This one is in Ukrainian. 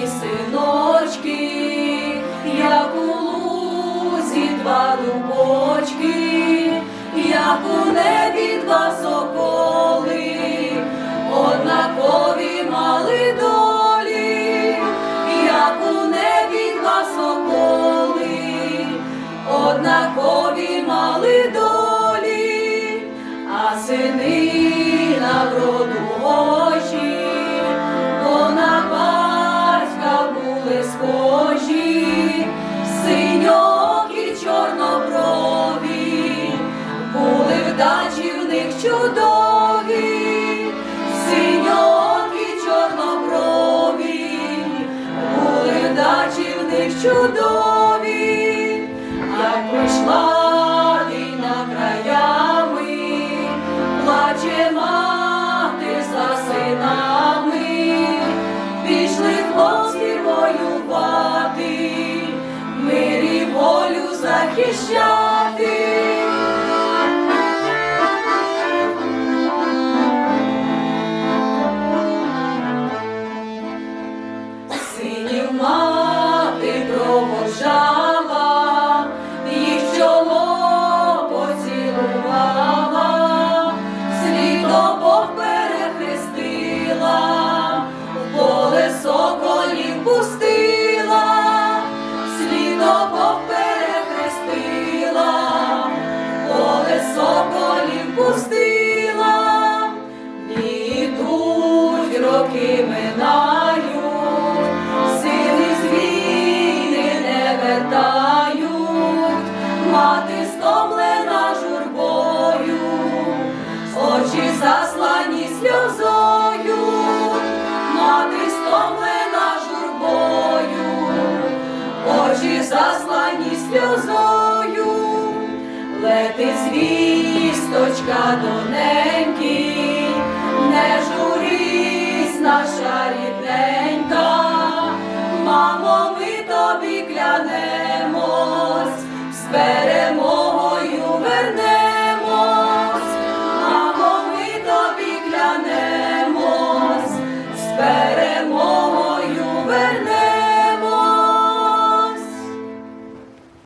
синочки, як у лузі два дубочки, як у небі два соколи. Схожі, і чорноброві, були вдачі в них чудові, синьокі чорноброві, були вдачі в них чудові, як прийшла захищати. Синів мати провожала, їх чоло поцілувала, слідо Бог перехрестила, в поле соколів пустила, слідо роки минають, сили з не вертають, мати стомлена журбою, очі заслані сльозою, мати стомлена журбою, очі заслані сльозою, летить звісточка до неньки, на шарі.